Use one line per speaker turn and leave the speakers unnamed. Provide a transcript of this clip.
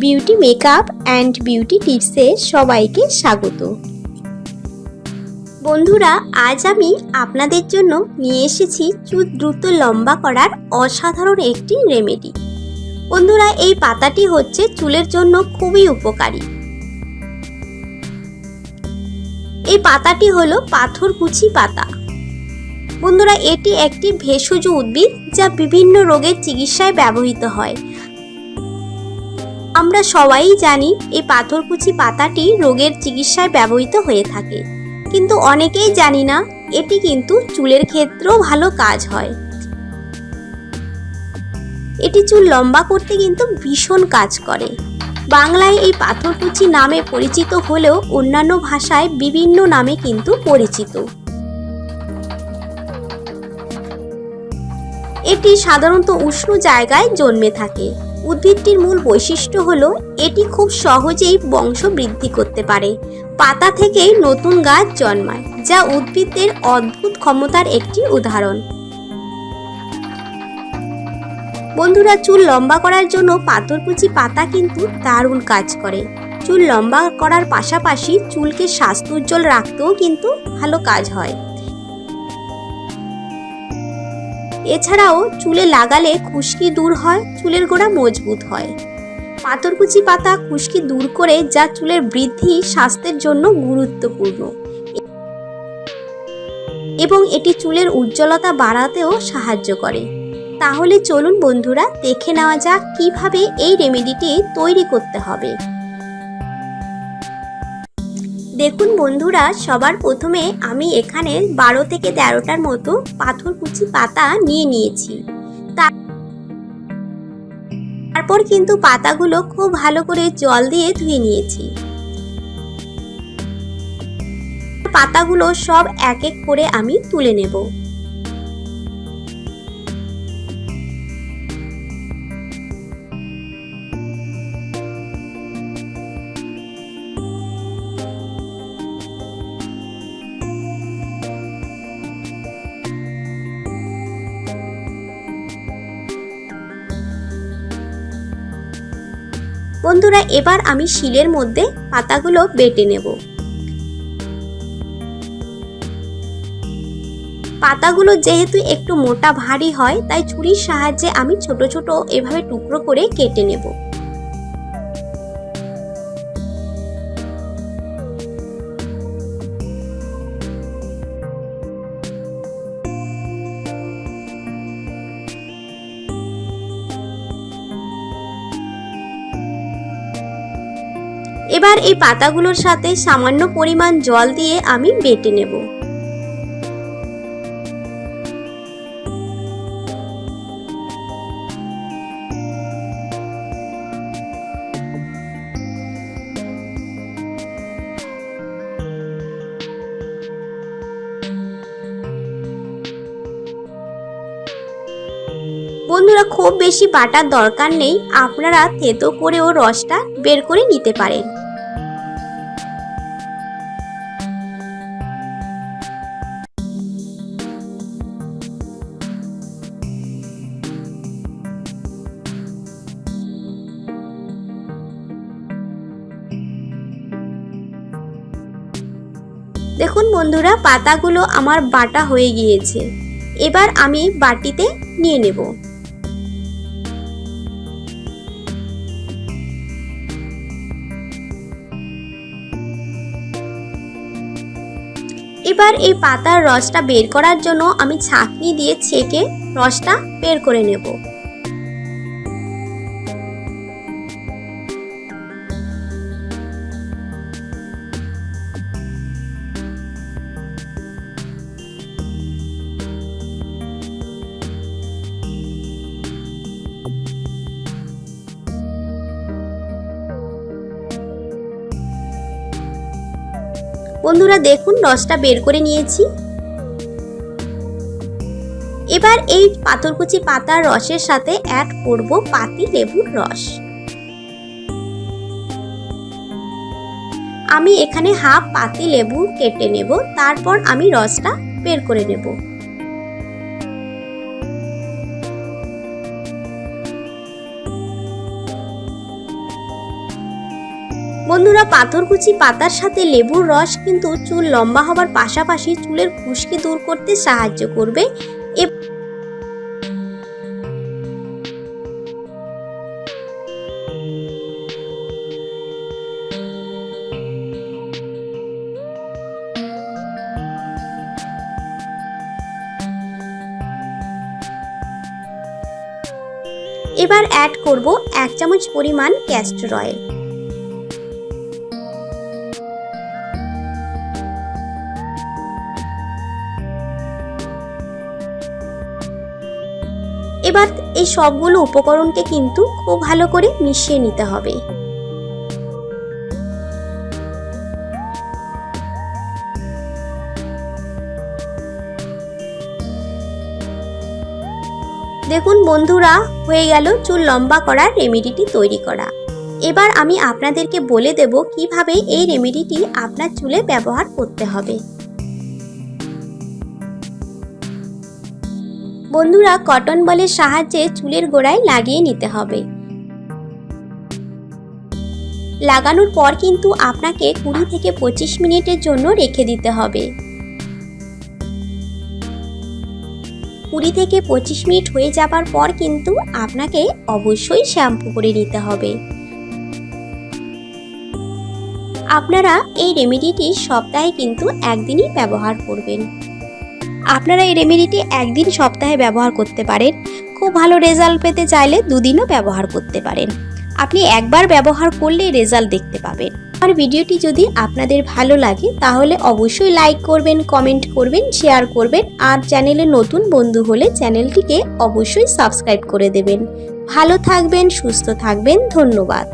Beauty makeup and beauty টিপসে সবাইকে স্বাগত। বন্ধুরা, আজ আমি আপনাদের জন্য নিয়ে এসেছি চুল দ্রুত লম্বা করার অসাধারণ একটি রেমেডি। বন্ধুরা, এই পাতাটি হচ্ছে চুলের জন্য খুবই উপকারী। এই পাতাটি হলো পাথরকুচি পাতা। বন্ধুরা, এটি একটি ভেষজ উদ্ভিদ যা বিভিন্ন রোগের চিকিৎসায় ব্যবহৃত হয়। আমরা সবাই জানি এই পাথরকুচি পাতাটি রোগের চিকিৎসায় ব্যবহৃত হয়ে থাকে। কিন্তু অনেকেই জানি না এটি কিন্তু চুলের ক্ষেত্রেও ভালো কাজ হয়। এটি চুল লম্বা করতে কিন্তু ভীষণ কাজ করে। বাংলায় এই পাথরকুচি নামে পরিচিত হলেও অন্যান্য ভাষায় বিভিন্ন নামে কিন্তু পরিচিত। এটি সাধারণত উষ্ণ জায়গায় জন্মে থাকে। উদ্ভিদটির মূল বৈশিষ্ট্য হল এটি খুব সহজেই বংশ বৃদ্ধি করতে পারে। পাতা থেকেই নতুন গাছ জন্মায়, যা উদ্ভিদদের অদ্ভুত ক্ষমতার একটি উদাহরণ। বন্ধুরা, চুল লম্বা করার জন্য পাথরকুচি পাতা কিন্তু দারুণ কাজ করে। চুল লম্বা করার পাশাপাশি চুলকে স্বাস্থ্য উজ্জ্বল রাখতেও কিন্তু ভালো কাজ হয়। এছাড়াও চুলে লাগালে খুশকি দূর হয়, চুলের গোড়া মজবুত হয়। পাথরকুচি পাতা খুশকি দূর করে যা চুলের বৃদ্ধি, স্বাস্থ্যের জন্য গুরুত্বপূর্ণ। এবং এটি চুলের উজ্জ্বলতা বাড়াতেও সাহায্য করে। তাহলে চলুন বন্ধুরা, দেখে নেওয়া যাক কীভাবে এই রেমেডিটি তৈরি করতে হবে। দেখুন বন্ধুরা, সবার প্রথমে আমি এখানে বারো থেকে তেরোটার মতো পাথরকুচি পাতা নিয়ে নিয়েছি। তারপর কিন্তু পাতাগুলো খুব ভালো করে জল দিয়ে ধুয়ে নিয়েছি। পাতাগুলো সব এক এক করে আমি তুলে নেব। বন্ধুরা, এবার আমি শিলের মধ্যে পাতাগুলো বেটে নেব। পাতাগুলো যেহেতু একটু মোটা ভারী হয়, তাই ছুরির সাহায্যে আমি ছোট ছোট এভাবে টুকরো করে কেটে নেব। এবার এই পাতাগুলোর সাথে সামান্য পরিমাণ জল দিয়ে আমি বেটে নেব। বন্ধুরা, খুব বেশি বাটার দরকার নেই। আপনারা থেতো করেও রসটা বের করে নিতে পারেন। দেখুন বন্ধুরা, পাতাগুলো আমার বাটা হয়ে গিয়েছে। এবার আমি বাটিতে নিয়ে নেব। এবার এই পাতার রসটা বের করার জন্য আমি ছাঁকনি দিয়ে ছেঁকে রসটা বের করে নেব। বন্ধুরা দেখুন, রসটা বের করে নিয়েছি। এবার এই পাথরকুচি পাতার রসের সাথে অ্যাড করব পাতি লেবুর রস। আমি এখানে হাফ পাতি লেবু কেটে নেব, তারপর আমি রসটা বের করে নেব। বন্ধুরা পাথরকুচি পাতার সাথে লেবুর রস কিন্তু চুল লম্বা হবার পাশাপাশি চুলের খুশকি দূর করতে সাহায্য করবে। এবার অ্যাড করব এক চামচ পরিমাণ ক্যাস্টর অয়েল এবার এই সবগুলো উপকরণকে কিন্তু খুব ভালো করে মিশিয়ে নিতে হবে। দেখুন বন্ধুরা, হয়ে গেল চুল লম্বা করার রেমেডিটি তৈরি করা। এবার আমি আপনাদেরকে বলে দেব কীভাবে এই রেমেডিটি আপনার চুলে ব্যবহার করতে হবে। বন্ধুরা কটন বলের সাহায্যে চুলের গোড়ায় লাগিয়ে নিতে হবে। লাগানোর পর কিন্তু আপনাকে কুড়ি থেকে পঁচিশ মিনিটের জন্য রেখে দিতে হবে। কুড়ি থেকে পঁচিশ মিনিট হয়ে যাবার পর কিন্তু আপনাকে অবশ্যই শ্যাম্পু করে নিতে হবে। আপনারা এই রেমেডিটি সপ্তাহে কিন্তু একদিনই ব্যবহার করবেন। আপনারা এই রেমেডিটি একদিন সপ্তাহে ব্যবহার করতে পারেন। খুব ভালো রেজাল্ট পেতে চাইলে দুদিনও ব্যবহার করতে পারেন। আপনি একবার ব্যবহার করলে রেজাল্ট দেখতে পাবেন। আর ভিডিওটি যদি আপনাদের ভালো লাগে, তাহলে অবশ্যই লাইক করবেন কমেন্ট করবেন শেয়ার করবেন, আর চ্যানেলে নতুন বন্ধু হলে চ্যানেলটিকে অবশ্যই সাবস্ক্রাইব করে দেবেন। ভালো থাকবেন, সুস্থ থাকবেন, ধন্যবাদ।